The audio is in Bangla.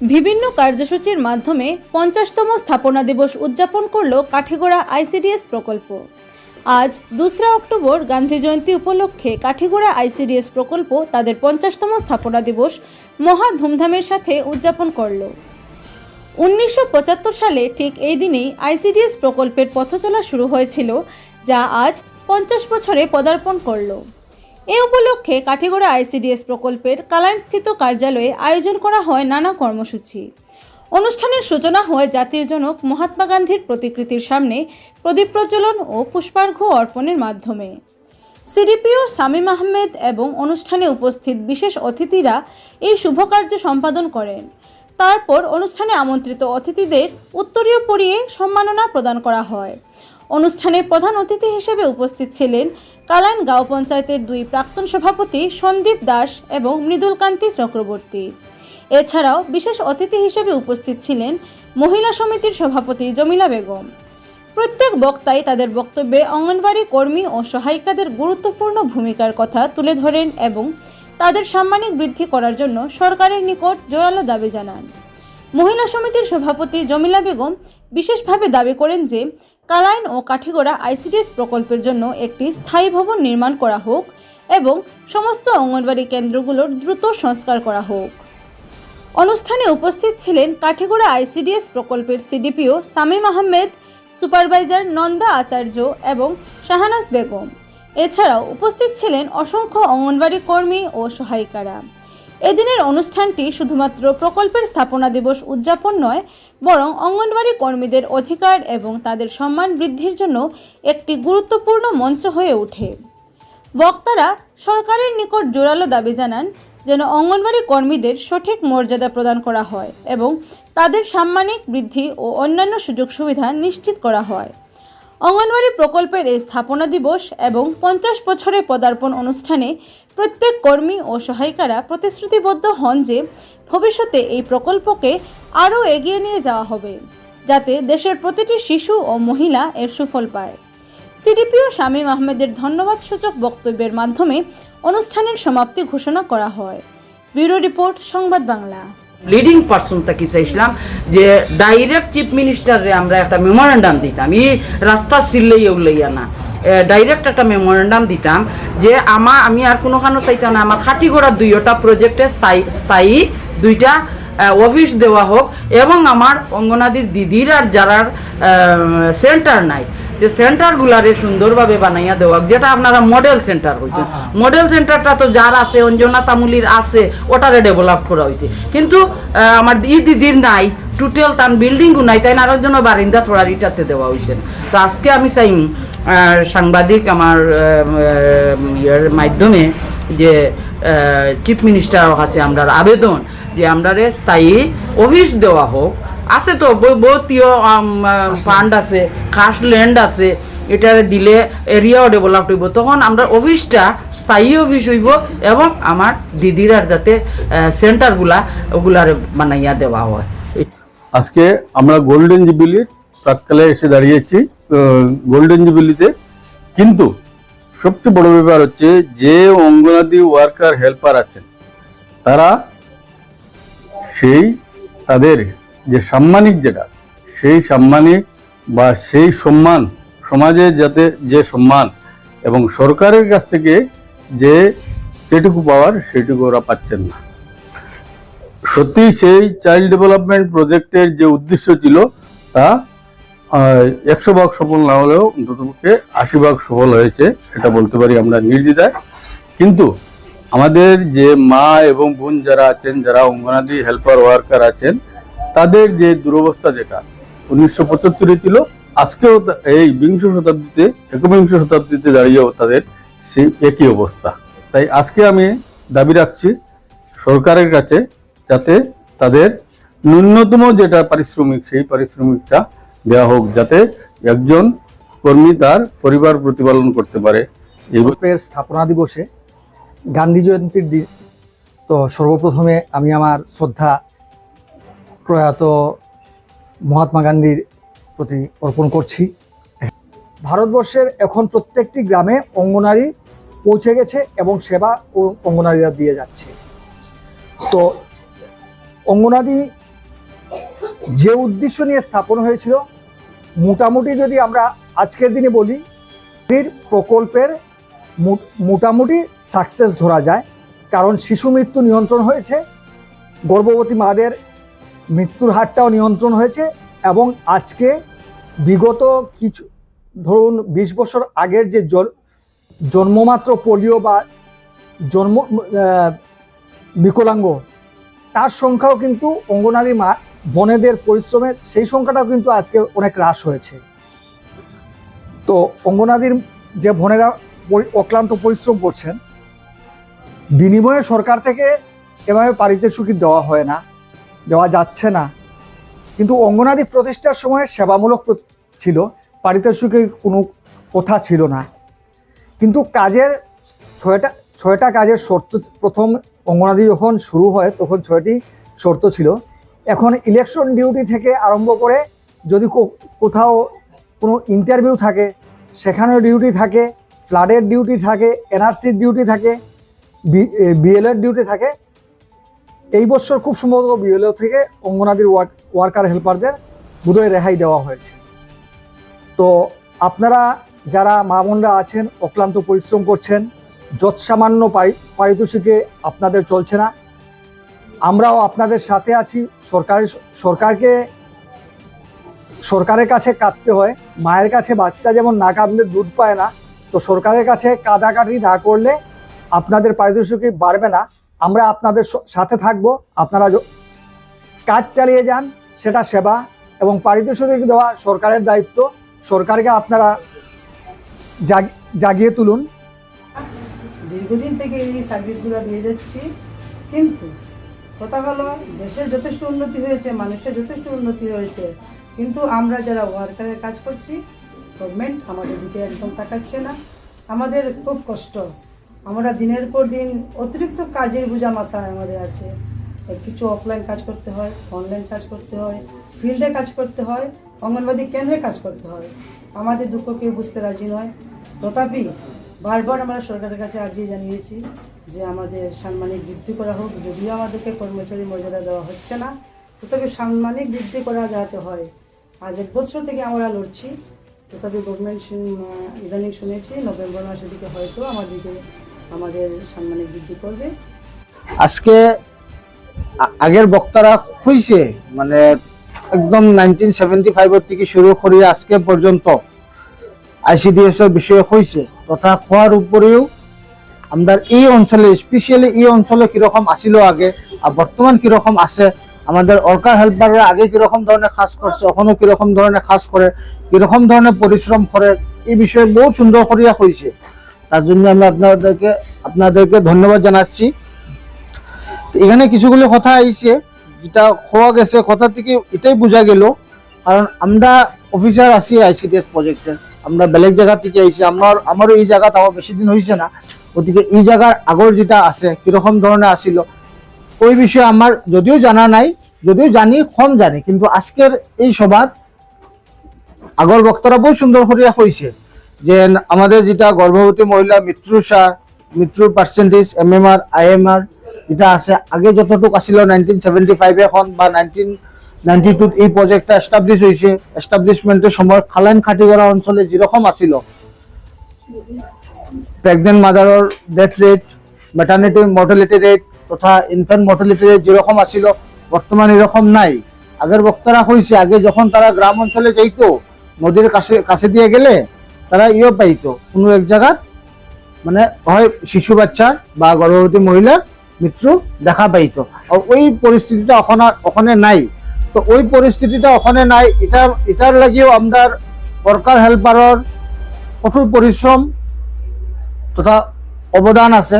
বিভিন্ন কার্যসূচির মাধ্যমে পঞ্চাশতম স্থাপনা দিবস উদযাপন করল কাঠিগোড়া আইসিডিএস প্রকল্প। আজ দোসরা অক্টোবর গান্ধী জয়ন্তী উপলক্ষে কাঠিগোড়া আইসিডিএস প্রকল্প তাদের পঞ্চাশতম স্থাপনা দিবস মহা ধুমধামের সাথে উদযাপন করল। উনিশশো পঁচাত্তর সালে ঠিক এই দিনেই আইসিডিএস প্রকল্পের পথচলা শুরু হয়েছিল, যা আজ পঞ্চাশ বছরে পদার্পণ করল। এ উপলক্ষে কাঠিগড়া আইসিডিএস প্রকল্পের কালাইনস্থিত কার্যালয়ে আয়োজন করা হয় নানা কর্মসূচি। অনুষ্ঠানের সূচনা হয় জাতির জনক মহাত্মা গান্ধীর প্রতিকৃতির সামনে প্রদীপ প্রজ্বলন ও পুষ্পার্ঘ্য অর্পণের মাধ্যমে। সিডিপিও শামীম আহমেদ এবং অনুষ্ঠানে উপস্থিত বিশেষ অতিথিরা এই শুভকার্য সম্পাদন করেন। তারপর অনুষ্ঠানে আমন্ত্রিত অতিথিদের উত্তরীয় পরিয়ে সম্মাননা প্রদান করা হয়। অনুষ্ঠানে প্রধান অতিথি হিসেবে উপস্থিত ছিলেন কালাইন গাঁও পঞ্চায়েতের দুই প্রাক্তন সভাপতি সন্দীপ দাস এবং মৃদুলকান্তি চক্রবর্তী। এছাড়াও বিশেষ অতিথি হিসেবে উপস্থিত ছিলেন মহিলা সমিতির সভাপতি জমিলা বেগম। প্রত্যেক বক্তাই তাদের বক্তব্যে অঙ্গনবাড়ি কর্মী ও সহায়িকাদের গুরুত্বপূর্ণ ভূমিকার কথা তুলে ধরেন এবং তাদের সাম্মানিক বৃদ্ধি করার জন্য সরকারের নিকট জোরালো দাবি জানান। মহিলা সমিতির সভাপতি জমিলা বেগম বিশেষভাবে দাবি করেন যে কালাইন ও কাঠিগড়া আইসিডিএস প্রকল্পের জন্য একটি স্থায়ী ভবন নির্মাণ করা হোক এবং সমস্ত অঙ্গনবাড়ি কেন্দ্রগুলোর দ্রুত সংস্কার করা হোক। অনুষ্ঠানে উপস্থিত ছিলেন কাঠিগোড়া আইসিডিএস প্রকল্পের সিডিপিও সামিম আহমেদ, সুপারভাইজার নন্দা আচার্য এবং শাহানাজ বেগম। এছাড়াও উপস্থিত ছিলেন অসংখ্য অঙ্গনবাড়ি কর্মী ও সহায়িকারা। এদিনের অনুষ্ঠানটি শুধুমাত্র প্রকল্পের স্থাপনা দিবস উদযাপন নয়, বরং অঙ্গনবাড়ি কর্মীদের অধিকার এবং তাদের সম্মান বৃদ্ধির জন্য একটি গুরুত্বপূর্ণ মঞ্চ হয়ে ওঠে। বক্তারা সরকারের নিকট জোরালো দাবি জানান যেন অঙ্গনবাড়ি কর্মীদের সঠিক মর্যাদা প্রদান করা হয় এবং তাদের সাম্মানিক বৃদ্ধি ও অন্যান্য সুযোগ সুবিধা নিশ্চিত করা হয়। অঙ্গনবাড়ি প্রকল্পের এই স্থাপনা দিবস এবং পঞ্চাশ বছরের পদার্পণ অনুষ্ঠানে প্রত্যেক কর্মী ও সহায়িকারা প্রতিশ্রুতিবদ্ধ হন যে ভবিষ্যতে এই প্রকল্পকে আরও এগিয়ে নিয়ে যাওয়া হবে, যাতে দেশের প্রতিটি শিশু ও মহিলা এর সুফল পায়। সিডিপিও শামীম আহমেদের ধন্যবাদ সূচক বক্তব্যের মাধ্যমে অনুষ্ঠানের সমাপ্তি ঘোষণা করা হয়। ব্যুরো রিপোর্ট, সংবাদ বাংলা। লিডিং পার্সন থাকি চাইছিলাম যে ডাইরেক্ট চিফ মিনিস্টারে আমরা একটা মেমোরেন্ডাম দিতাম। ই রাস্তা সিললেই উল্লাইয়া না। ডাইরেক্ট একটা মেমোরেন্ডাম দিতাম যে আমা আমি আর কোনোখানে চাইতাম না। আমার খাটি ঘোড়া দুইটা প্রজেক্টে স্থায়ী দুইটা অফিস দেওয়া হোক এবং আমার অঙ্গনাদির দিদির আর যারার সেন্টার নাই। যে সেন্টারগুলারে সুন্দরভাবে বানাইয়া দেওয়া যেটা আপনারা মডেল সেন্টার হয়েছে মডেল সেন্টারটা তো যার আছে অঞ্জনা তামুলির আছে ওটারে ডেভেলপ করা হয়েছে কিন্তু আমার ই দিদির নাই টোটাল তান বিল্ডিংও নাই তাই আরও জন্য বারিন্দা থোড়া ইটাতে দেওয়া হয়েছে তো আজকে আমি চাই সাংবাদিক আমার ইয়ের মাধ্যমে যে চিফ মিনিস্টার আছে আমরা আবেদন যে আমরা স্থায়ী অফিস দেওয়া হোক আছে তো বহুতীয় ফান্ড আছে খাস ল্যান্ড আছে এটা দিলে এরিয়াও ডেভেলপ হইব। তখন আমরা অফিসটা স্থায়ী অফিস হইব এবং আমার দিদিরার যাতে সেন্টারগুলা ওগুলার বানাইয়া দেওয়া হয়। আজকে আমরা গোল্ডেন জুবিলির প্রাককালে এসে দাঁড়িয়েছি গোল্ডেন জুবিলিতে কিন্তু সবচেয়ে বড় ব্যাপার হচ্ছে যে অঙ্গনাদি ওয়ার্কার হেল্পার আছেন তারা সেই তাদের যে সাম্মানিক যেটা, সেই সাম্মানিক বা সেই সম্মান সমাজে যাতে যে সম্মান এবং সরকারের কাছ থেকে যে যেটুকু পাওয়ার সেটুকু ওরা পাচ্ছেন না। সত্যি সেই চাইল্ড ডেভেলপমেন্ট প্রজেক্টের যে উদ্দেশ্য ছিল, তা একশো ভাগ সফল না হলেও অন্ততপক্ষে আশি ভাগ সফল হয়েছে, এটা বলতে পারি আমরা নির্দ্বিধায়। কিন্তু আমাদের যে মা এবং বোন যারা আছেন, যারা অঙ্গনাদি হেল্পার ওয়ার্কার আছেন তাদের যে দুরবস্থা যেটা, উনিশশো পঁচাত্তরে ছিল, আজকেও এই বিংশ শতাব্দীতে, একবিংশ শতাব্দীতে দাঁড়িয়েও তাদের সেই একই অবস্থা। তাই আজকে আমি দাবি রাখছি সরকারের কাছে যাতে তাদের ন্যূনতম যেটা পারিশ্রমিক, সেই পারিশ্রমিকটা দেওয়া হোক, যাতে একজন কর্মী তার পরিবার প্রতিপালন করতে পারে। এই প্রকল্পের স্থাপনা দিবসে গান্ধী জয়ন্তীর দিন। তো সর্বপ্রথমে আমি আমার শ্রদ্ধা প্রয়াত মহাত্মা গান্ধীর প্রতি অর্পণ করছি। ভারতবর্ষের এখন প্রত্যেকটি গ্রামে অঙ্গনারী পৌঁছে গেছে এবং সেবা ও অঙ্গনারীরা দিয়ে যাচ্ছে। তো অঙ্গনাদি যে উদ্দেশ্য নিয়ে স্থাপন হয়েছিল, মোটামুটি যদি আমরা আজকের দিনে বলি প্রকল্পের মোটামুটি সাকসেস ধরা যায়। কারণ শিশু মৃত্যু নিয়ন্ত্রণ হয়েছে, গর্ভবতী মাদের মৃত্যুর হারটাও নিয়ন্ত্রণ হয়েছে এবং আজকে বিগত কিছু, ধরুন বিশ বছর আগের যে জন- জন্মমাত্র পোলিও বা জন্ম বিকলাঙ্গ, তার সংখ্যাও কিন্তু অঙ্গনারী মা, বনেদের পরিশ্রমে সেই সংখ্যাটাও কিন্তু আজকে অনেক হ্রাস হয়েছে। তো অঙ্গনাদির যে বোনেরা অক্লান্ত পরিশ্রম করছেন, বিনিময়ে সরকার থেকে এভাবে পারিতোষিক দেওয়া হয় না। দেওয়া যাচ্ছে না। কিন্তু অঙ্গনাদি প্রতিষ্ঠার সময় সেবামূলক ছিল পারিতোষিকের কোনো কথা ছিল না। কিন্তু কাজের ছয়টা ছয়টা কাজের শর্ত, প্রথম অঙ্গনাদি যখন শুরু হয়, তখন ছয়টি শর্ত ছিল। এখন ইলেকশন ডিউটি থেকে আরম্ভ করে যদি কোথাও কোনো ইন্টারভিউ থাকে, সেখানেও ডিউটি থাকে ফ্লাডের ডিউটি থাকে এনআরসির ডিউটি থাকে বিএলএর ডিউটি থাকে এই বছর খুব সম্ভবত বিএলও থেকে অঙ্গনাদির ওয়ার্ক ওয়ার্কার হেল্পারদের বোধহয় রেহাই দেওয়া হয়েছে। তো আপনারা যারা মা বোনরা আছেন, অক্লান্ত পরিশ্রম করছেন, যৎসামান্য পারি- পারিতোষিকে আপনাদের চলছে না। আমরাও আপনাদের সাথে আছি। সরকারের সরকারকে সরকারের কাছে কাঁদতে হয়। মায়ের কাছে বাচ্চা যেমন না কাঁদলে দুধ পায় না, তো সরকারের কাছে কাদাকাটি না করলে আপনাদের পারিতোষিক বাড়বে না। আমরা আপনাদের সাথে থাকব। আপনারা কাজ চালিয়ে যান, সেটা সেবা এবং পারিতোষিক দেওয়া সরকারের দায়িত্ব। সরকারকে আপনারা জাগ- জাগিয়ে তুলুন। দীর্ঘদিন থেকে এই সার্ভিসগুলো দিয়ে যাচ্ছি, কিন্তু কথা হলো, দেশের যথেষ্ট উন্নতি হয়েছে, মানুষের যথেষ্ট উন্নতি হয়েছে, কিন্তু আমরা যারা ওয়ার্কারের কাজ করছি গভর্নমেন্ট আমাদের দিকে একদম তাকাচ্ছে না। আমাদের খুব কষ্ট। আমরা দিনের পর দিন অতিরিক্ত কাজের বোঝা মাথায় আমাদের আছে। কিছু অফলাইন কাজ করতে হয় অনলাইন কাজ করতে হয় ফিল্ডে কাজ করতে হয় অঙ্গনবাদী কেন্দ্রে কাজ করতে হয়। আমাদের দুঃখ কেউ বুঝতে রাজি নয়। তথাপি বারবার আমরা সরকারের কাছে আর্জি জানিয়েছি যে আমাদের সাম্মানিক বৃদ্ধি করা হোক, যদিও আমাদেরকে কর্মচারী মর্যাদা দেওয়া হচ্ছে না, তথাপি সাম্মানিক বৃদ্ধি করা যাতে হয়, আজ এক বছর থেকে আমরা লড়ছি। তথাপি গভর্নমেন্ট ইদানিং শুনেছি, নভেম্বর মাসের দিকে হয়তো আমাদেরকে আমাদের সাম্মানিক বৃদ্ধি করবে। আজকে আগের বক্তারা হয়েছে মানে একদম নাইনটিন সেভেন্টি ফাইভের থেকে শুরু করে আজকে পর্যন্ত আইসিডিএস এর বিষয়ে হয়েছে তথা খোয়ার উপরেও আমরা এই অঞ্চলে স্পেশালি এই অঞ্চলে কীরকম আসিল আগে, আর বর্তমান কীরকম আছে, আমাদের ওয়ার্কার হেল্পাররা আগে কীরকম ধরনের কাজ করছে, এখনও কীরকম ধরনের কাজ করে, কীরকম ধরনের পরিশ্রম করে, এই বিষয়ে বহু সুন্দর করিয়া হয়েছে তার জন্য আমি আপনাদেরকে আপনাদেরকে ধন্যবাদ জানাচ্ছি। এখানে কিছুগুলো কথা আইছে, যেটা হওয়া গেছে, কথা থেকে এটাই বোঝা গেল। কারণ আমরা অফিসার আছি আইসিডিএস প্রজেক্টের আমরা বেলেগ জায়গা থেকে আইছি, আমার আমারও এই জায়গা তাও বেশি দিন হয়েছে না। গতিকে এই জায়গার আগর যেটা আছে, কীরকম ধরনের আসিল ওই বিষয়ে আমার যদিও জানা নাই, যদিও জানি, কম জানি, কিন্তু আজকের এই সভাত আগর বক্তারা বহু সুন্দর করিয়া হয়েছে যে আমাদের যেটা গর্ভবতী মহিলা মৃত্যুসা মৃত্যুর percentage M M R I M R যেটা আছে, আগে যতটুকু আছিল নাইনটিন সেভেন্টি ফাইভ এখন বা নাইনটিন নাইনটি টুত এই প্রজেক্টটা এস্টাবলিশ হয়েছে এস্টাবলিশমেন্টের সময় খালাইন খাটিগড়া অঞ্চলে যেরকম আছিল pregnant মাদারের death rate maternity mortality rate তথা ইনফ্যান্ট মর্টালিটি রেট যেরকম আছিল বর্তমান এরকম নাই। আগের বক্তারা হয়েছে আগে যখন তারা গ্রাম অঞ্চলে যাইতো, নদীর কাছে কাছে দিয়ে গেলে তারা ইয়ে পাইতো। কোনো এক জায়গাত মানে হয় শিশু বাচ্চার বা গর্ভবতী মহিলার মৃত্যু দেখা পাইতো। আর ওই পরিস্থিতিটা ওখানে ওখানে নাই। তো ওই পরিস্থিতিটা ওখানে নাই। এটা এটার লাগিও আমাদের সরকার হেল্পারর কঠোর পরিশ্রম তথা অবদান আছে।